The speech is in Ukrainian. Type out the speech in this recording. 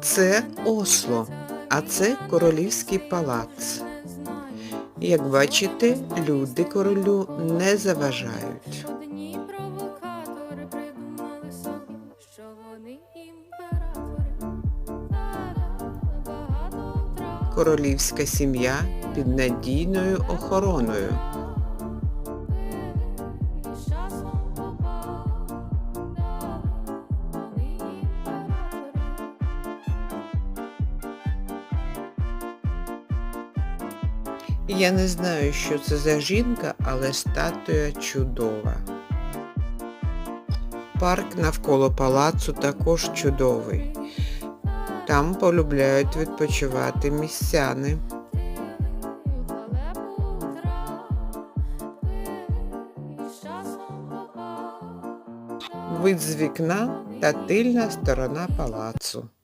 Це Осло, а це королівський палац. Як бачите, люди королю не заважають. Королівська сім'я під надійною охороною. Я не знаю, що це за жінка, але статуя чудова. Парк навколо палацу також чудовий. Там полюбляють відпочивати попали. Вид з вікна та тильна сторона палацу.